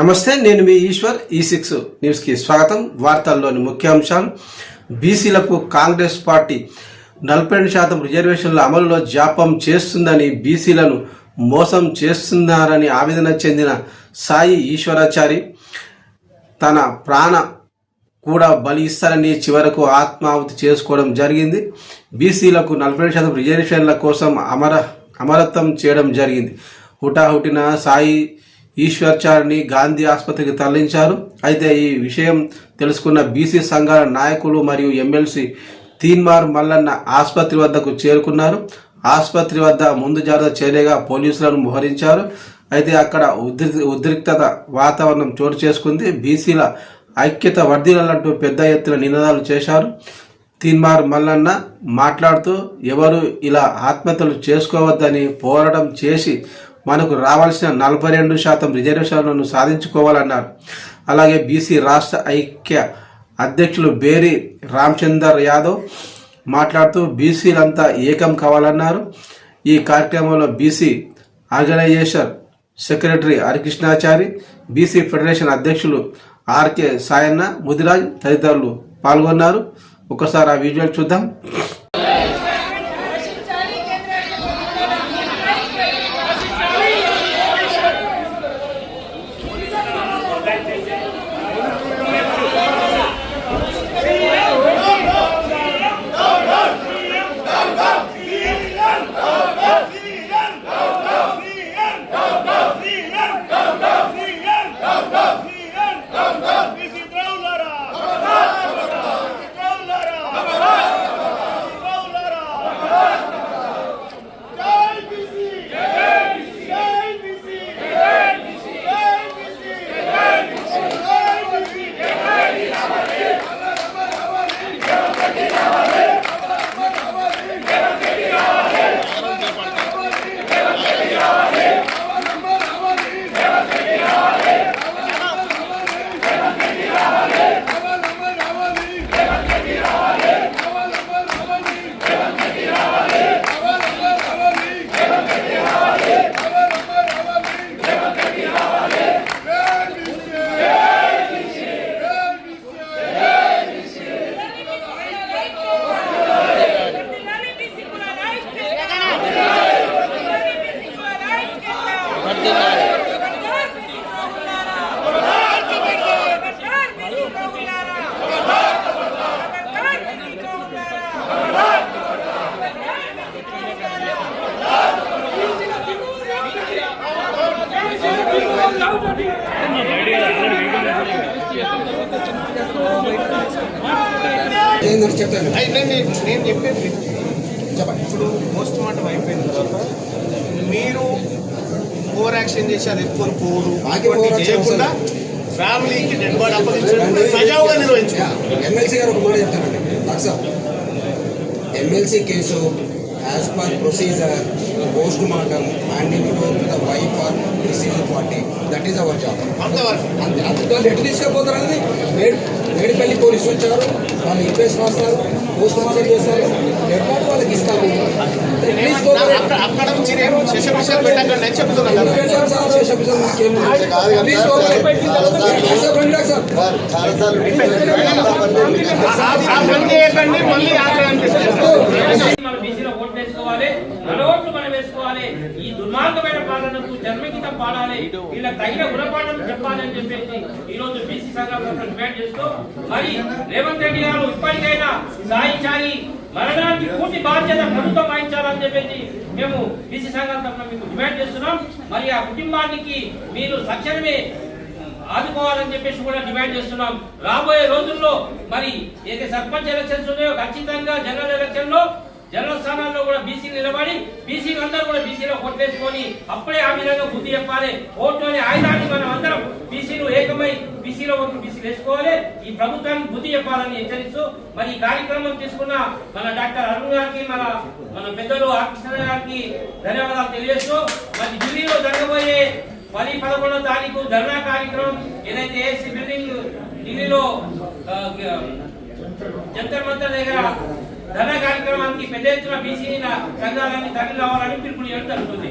నమస్తే నేను మీ ఈశ్వర్ e ఈ సిక్స్ న్యూస్కి స్వాగతం. వార్తల్లోని ముఖ్యాంశాలు. బీసీలకు కాంగ్రెస్ పార్టీ నలభై రెండు శాతం రిజర్వేషన్ల అమలులో జాపం చేస్తుందని బీసీలను మోసం చేస్తున్నారని ఆవేదన చెందిన సాయి ఈశ్వరాచారి తన ప్రాణ కూడా బలి ఇస్తారని చివరకు ఆత్మాహుతి చేసుకోవడం జరిగింది. బీసీలకు నలభై రెండు శాతం రిజర్వేషన్ల కోసం అమర అమరత్వం చేయడం జరిగింది. హుటాహుటిన సాయి ఈశ్వర్చారిని గాంధీ ఆసుపత్రికి తరలించారు. అయితే ఈ విషయం తెలుసుకున్న బీసీ సంఘాల నాయకులు మరియు ఎమ్మెల్సీ తీన్మార్ మల్లన్న ఆసుపత్రి వద్దకు చేరుకున్నారు. ఆసుపత్రి వద్ద ముందు జాగ్రత్త చర్యగా పోలీసులను మోహరించారు. అయితే అక్కడ ఉద్రి ఉద్రిక్తత వాతావరణం చోటు చేసుకుంది. బీసీల ఐక్యత వర్ధిల్లాలంటూ పెద్ద ఎత్తున నినాదాలు చేశారు. తీన్మార్ మల్లన్న మాట్లాడుతూ ఎవరు ఇలా ఆత్మహత్యలు చేసుకోవద్దని పోరాటం చేసి మనకు రావాల్సిన నలభై రెండు శాతం రిజర్వేషన్లను సాధించుకోవాలన్నారు. అలాగే బీసీ రాష్ట్ర ఐక్య అధ్యక్షులు బేరి రామచందర్ యాదవ్ మాట్లాడుతూ బీసీలంతా ఏకం కావాలన్నారు. ఈ కార్యక్రమంలో BC organisation secretary Harikrishnachari BC federation అధ్యక్షులు ఆర్కే సాయన్న ముదిరాజ్ తదితరులు పాల్గొన్నారు. ఒకసారి ఆ వీడియో చూద్దాం. చెప్తాను అయితే నేను నేను చెప్పేది విను. ఇప్పుడు పోస్ట్ మార్టం అయిపోయిన తర్వాత మీరు ఓవర్ యాక్షన్ చేసి అది ఎత్తుకొని పోరు చేయకుండా ఫ్యామిలీకి డెడ్ బాడీ అప్పగించడం సజావుగా నిర్వహించుకోండి ఎమ్మెల్సీ గారు ఒక మాట చెప్తానండి లక్ష MLC case as per procedure post mortem handing to the wife or deceased party that is our job అంతవరకు అంతే అంతలో ఎటు తీసుకుపోతారు అనేది మేడ్ మేడిపల్లి పోలీసులు వచ్చారు వాళ్ళు ఇంప్రెస్ రాస్తారు పోస్ట్ మార్టం చేస్తారు బాడీ వాళ్ళకి అక్కడ నుంచి నేను చెప్తున్నాను చేయకండి మళ్ళీ ఆగ్రహం అనిపిస్తుంది మన బీసీలో ఓట్లు వేసుకోవాలి మన ఓట్లు మనం వేసుకోవాలి ఈ దుర్మార్గమైన పాలనకు జన్మగీతం పాడాలి. వీళ్ళకి తగిన గుణపాఠం చెప్పాలి అని చెప్పేసి ఈ రోజు బీసీ డిమాండ్ చేస్తూ మరి రేవంత్ రెడ్డి గారు ఇప్పటికైనా సాయించాలి మరణానికి పూర్తి బాధ్యత ప్రభుత్వం వహించాలని చెప్పేసి మేము బీసీ సంఘాల తరఫున మీకు డిమాండ్ చేస్తున్నాం. మరి ఆ కుటుంబానికి మీరు సక్షణమే ఆదుకోవాలని చెప్పేసి కూడా డిమాండ్ చేస్తున్నాం. రాబోయే రోజుల్లో మరి ఏదైతే సర్పంచ్ ఎలక్షన్స్ ఉన్నాయో ఖచ్చితంగా జనరల్ ఎలక్షన్లో జనరల్ స్థానాల్లో కూడా బీసీ నిలబడి బీసీ అందరూ కూడా బీసీలో కొట్టేసుకొని అప్పుడే ఆ విధంగా బుద్ధి చెప్పాలి. ఓట్లు అనే ఆయుధాన్ని మనం అందరం బీసీలు ఏకమై బీసీలో ఓట్లు బీసీలు వేసుకోవాలి. ఈ ప్రభుత్వానికి బుద్ధి చెప్పాలని హెచ్చరిస్తూ మరి ఈ కార్యక్రమం తీసుకున్న మన డాక్టర్ అరుణ్ గారికి మన మన పెద్దలు ఆకృష్ణ గారికి ధన్యవాదాలు తెలియజేస్తూ మరి ఢిల్లీలో జరగబోయే పది పదకొండో తారీఖు ధర్నా కార్యక్రమం ఏదైతే ఏసీ బిల్డింగ్ ఢిల్లీలో జంతర్ మంతర్ దగ్గర ధర్నా కార్యక్రమానికి పెద్ద ఎత్తున బీసీ సంఘాలన్నీ తరలి రావాలని పిలుపుని జరుగుతుంది